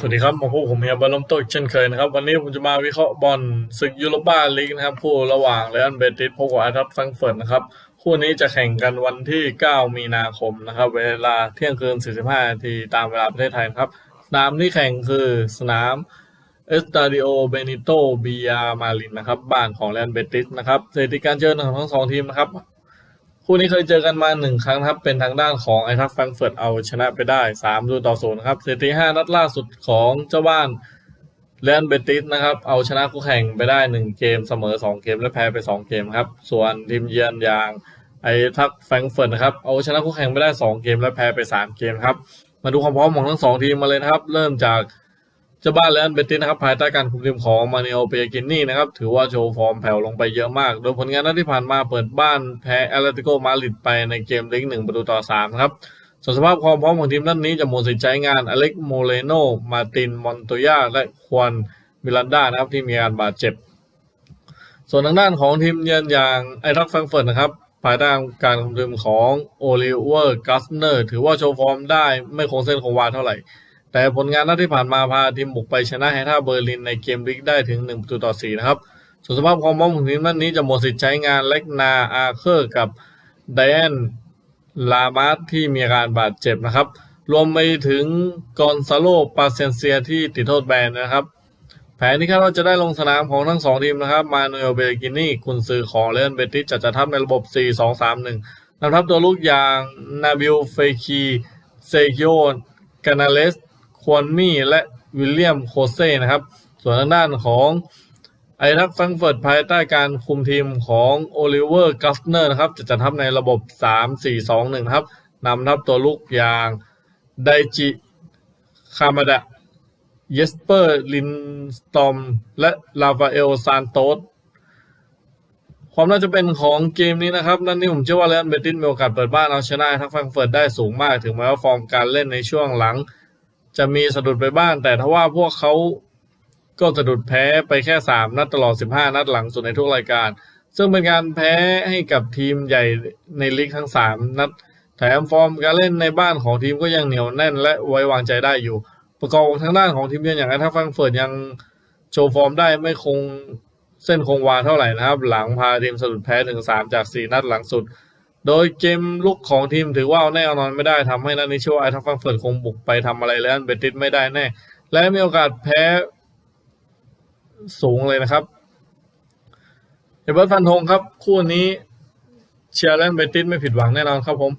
สวัสดีครับมาพบผมเฮียบอลลมโตอีกเช่นเคยนะครับ วันนี้ผมจะมาวิเคราะห์บอลศึกยูโรปาลีกนะครับคู่ระหว่างเรอัลเบติสพบกับอาร์ทัฟฟรงเฟิร์ตนะครับ คู่นี้จะแข่งกันวันที่ 9 มีนาคมนะครับ เวลาเที่ยงคืน 45 นาทีตามเวลาประเทศไทยครับ สนามที่แข่งคือสนามเอสตาดิโอเบนิโตบียามาลินนะครับ บ้านของเรอัลเบติสนะครับสถิติการเจอของทั้งสองทีมนะครับ คู่นี้เคยเจอกันมาหนึ่งครั้งครับ เป็นทางด้านของไอทักแฟรงเฟิร์ตเอาชนะไปได้สามดูต่อศูนย์ครับสถิติห้านัดล่าสุดของเจ้าบ้านเรอัลเบติสนะครับ เอาชนะคู่แข่งไปได้หนึ่งเกมเสมอสองเกมและแพ้ไปสองเกมครับ ส่วนทีมเยือนอย่างไอทักแฟรงเฟิร์ตนะครับ เอาชนะคู่แข่งไปได้สองเกมและแพ้ไปสามเกมครับ มาดูความพร้อมของทั้งสองทีมมาเลยนะครับ เริ่มจาก เจ้าบ้านเรอัลเบติสนะครับภายใต้การคุมทีมของมานิโอเปียกินนี่นะครับถือว่าโชว์ฟอร์มแผ่วลงไปเยอะมาก โดยผลงานนัดที่ผ่านมาเปิดบ้านแพ้แอตเลติโกมาดริดไปในเกมลีกหนึ่งประตูต่อสามครับส่วนสภาพความพร้อมของทีมนัดนี้จะหมดสิทธิ์ใช้งานอเล็กโมเลโนมาตินมอนโตยาและควอนมิลันดานะครับที่มีอาการบาดเจ็บ ส่วนทางด้านของทีมเยือนอย่างไอรักแฟรงเฟิร์ตนะครับภายใต้การคุมทีมของโอลิเวอร์กัสเนอร์ถือว่าโชว์ฟอร์มได้ไม่คงเส้นคงวาเท่าไหร่ แต่ผลงานนัดที่ผ่านมาพาทีมบุกไปชนะแฮท่าเบอร์ลินในเกมลีกได้ถึง1ประตูต่อ4นะครับส่วนสภาพความพร้อมของทีมนัดนี้จะหมดสิทธิ์ใช้งานเล็กนาอาเคอร์กับไดแอนลามาสที่มีอาการบาดเจ็บนะครับ รวมไปถึงกอนซาโลปาเซนเซียที่ติดโทษแบนนะครับ แผนที่คาดว่าจะได้ลงสนามของทั้งสองทีมนะครับ มาโนเอลเบกินี่กุนซือของเลนเบติสจะจัดทัพในระบบ 4-2-3-1นำทัพตัวลูกอย่างนาบิลเฟคีเซกิโอ กานาเลส ควอนมี่และวิลเลียมโคเซ่นะครับ ส่วนทางด้านของไอทักฟรงเฟิร์ตภายใต้การคุมทีมของโอลิเวอร์กัฟเนอร์นะครับ จะจัดทัพในระบบ 3-4-2-1นครับนำทัพตัวลูกอย่างไดจิคามาดะเยสเปอร์ลินสตอม และลาฟาเอลซานโตสความน่าจะเป็นของเกมนี้นะครับ นั่นนี่ผมเชื่อว่าเรอัลเบติสมีโอกาสเปิดบ้านเอาชนะทักฟรงเฟิร์ตได้สูงมาก ถึงแม้ว่าฟอร์มการเล่นในช่วงหลัง จะมีสะดุดไปบ้างแต่ถ้าว่าพวกเขาก็สะดุดแพ้ไปแค่ 3 นัดตลอด 15 นัดหลังสุดในทุกรายการ ซึ่งเป็นการแพ้ให้กับทีมใหญ่ในลีกทั้ง 3 นัด แถมฟอร์มการเล่นในบ้านของทีมก็ยังเหนียวแน่นและไว้วางใจได้อยู่ ประกอบกับทางด้านของทีมเยือนอย่างไอ้ทัฟฟรงเฟิร์ตยังโชว์ฟอร์มได้ไม่คงเส้นคงวาเท่าไหร่นะครับ หลังพาทีมสะดุดแพ้ถึง3จาก 4 นัดหลังสุด โดยเกมลุกของทีมถือว่าเอาแน่เอานอนไม่ได้ทำให้นัดนี้เชื่อว่าไอ้ทัฟฟังเฟิร์ดคงบุกไปทำอะไรแล้วเบติสไม่ได้แน่ และมีโอกาสแพ้สูงเลยนะครับเอเบิร์ตฟันธงครับ คู่นี้เชียร์แลนด์เบติสไม่ผิดหวังแน่นอนครับผม